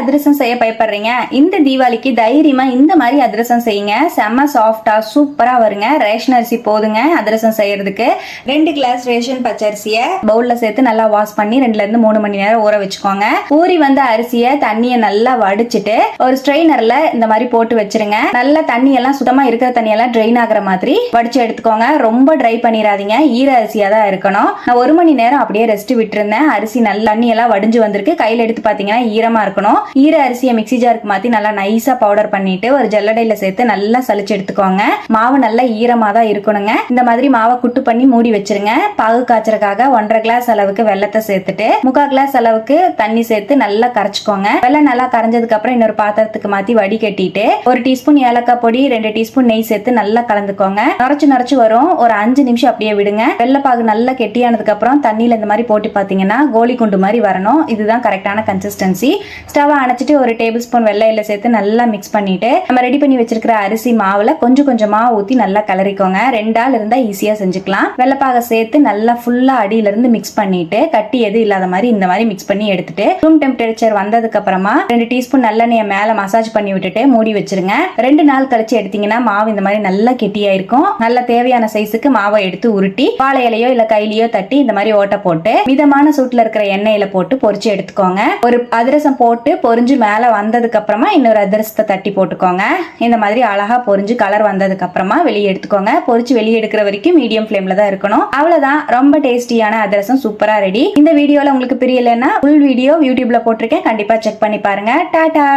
அதிரசம் செய்ய பயப்படுறீங்க? இந்த தீபாவளிக்கு தைரியமா இந்த மாதிரி அதிரசம் செய்யுங்க. செம்ம சாஃப்டா சூப்பரா வருங்க. ரேஷன் அரிசி போதுங்க அதிரசம் செய்யறதுக்கு. ரெண்டு கிளாஸ் ரேஷன் பச்சரிசியை பவுல்ல சேர்த்து நல்லா வாஷ் பண்ணி ரெண்டுல இருந்து மூணு மணி நேரம் ஊற வச்சுக்கோங்க. ஊறி வந்த அரிசியை தண்ணியை நல்லா வடிச்சிட்டு ஒரு ஸ்ட்ரெயினர்ல இந்த மாதிரி போட்டு வச்சிருங்க. நல்லா தண்ணி எல்லாம் சுத்தமா இருக்கிற தண்ணி எல்லாம் ட்ரெயின் ஆகுற மாதிரி வடிச்சு எடுத்துக்கோங்க. ரொம்ப ட்ரை பண்ணிடாதீங்க ஈர அரிசியா தான் இருக்கணும். நான் ஒரு மணி நேரம் அப்படியே ரெஸ்ட் விட்டுருந்தேன். அரிசி நல்லா தண்ணி எல்லாம் வடிஞ்சு வந்திருக்கு. கையில எடுத்து பாத்தீங்கன்னா ஈரமா இருக்கணும். ஈர அரிசியை மிக்சி ஜாருக்கு மாத்தி நல்லா நைஸா பவுடர் பண்ணிட்டு ஒரு ஜல்லடையில சேர்த்து நல்லா சளிச்சு எடுத்துக்கோங்க. மாவு நல்லா ஈரமா தான் இருக்கணுங்க. இந்த மாதிரி மாவை குட்டு பண்ணி மூடி வச்சிருங்க. பாகு காய்ச்சறக்காக ஒன்றரை கிளாஸ் அளவுக்கு வெள்ளத்தை சேர்த்துட்டு முக்கால் கிளாஸ் அளவுக்கு தண்ணி சேர்த்து நல்லா கரைச்சிக்கோங்க. வெள்ளம் நல்லா கரைஞ்சதுக்கு அப்புறம் இன்னொரு பாத்திரத்துக்கு மாத்தி வடிகட்டிட்டு ஒரு டீஸ்பூன் ஏலக்காய் பொடி ரெண்டு டீஸ்பூன் நெய் சேர்த்து நல்லா கலந்துக்கோங்க. நுரைச்சு நுரைச்சு வரும். ஒரு அஞ்சு நிமிஷம் அப்படியே விடுங்க. வெள்ளப்பாகு நல்லா கெட்டியானதுக்கு அப்புறம் தண்ணியில இந்த மாதிரி போட்டு பாத்தீங்கன்னா கோலி குண்டு மாதிரி வரணும். இதுதான் கரெக்டான கன்சிஸ்டன்சி ஸ்டவ் அணைச்சிட்டு ஒரு டேபிள் ஸ்பூன் வெள்ளையில சேர்த்து நல்லா மிக்ஸ் பண்ணிட்டு நம்ம ரெடி பண்ணி வச்சிருக்கிற அரிசி மாவுல கொஞ்சம் கொஞ்சமா ஊத்தி நல்லா கலரிக்கோங்க. ரெண்டாள் இருந்தா ஈஸியா செஞ்சுக்கலாம். வெள்ளப்பாக சேர்த்து நல்லா ஃபுல்லா அடியில இருந்து மிக்ஸ் பண்ணிட்டு கட்டி எது இல்லாத மாதிரி இந்த மாதிரி மிக்ஸ் பண்ணி எடுத்துட்டு ரூம் டெம்பரேச்சர் வந்ததுக்கு அப்புறமா ரெண்டு டீஸ்பூன் நல்லெண்ணெய மேல மசாஜ் பண்ணி விட்டுட்டு மூடி வச்சிருங்க. ரெண்டு நாள் கழிச்சு எடுத்தீங்கன்னா மாவு இந்த மாதிரி நல்லா கெட்டியா இருக்கும் நல்ல தேவையான சைஸுக்கு மாவை எடுத்து உருட்டி வாழை இலையோ இல்ல கையிலயோ தட்டி இந்த மாதிரி ஓட்டை போட்டு மிதமான சூட்ல இருக்கிற எண்ணெயில போட்டு பொறிச்சு எடுத்துக்கோங்க. ஒரு அதிரசம் போட்டு பொரிஞ்சு மேலே வந்ததுக்கு அப்புறமா இன்னொரு அதிரசத்தை தட்டி போட்டுக்கோங்க. இந்த மாதிரி அழகா பொரிஞ்சு கலர் வந்ததுக்கு அப்புறமா வெளியே எடுத்துக்கோங்க. பொரிச்சு வெளியே எடுக்கிற வரைக்கும் மீடியம் ஃப்ளேமில் தான் இருக்கணும். அவ்வளவுதான். ரொம்ப டேஸ்டியான அதிரசம். சூப்பரா ரெடி இந்த வீடியோல உங்களுக்கு பிரியலைன்னா ஃபுல் வீடியோ யூடியூப்ல போட்டிருக்கேன். கண்டிப்பா செக் பண்ணி பாருங்க. டாடா!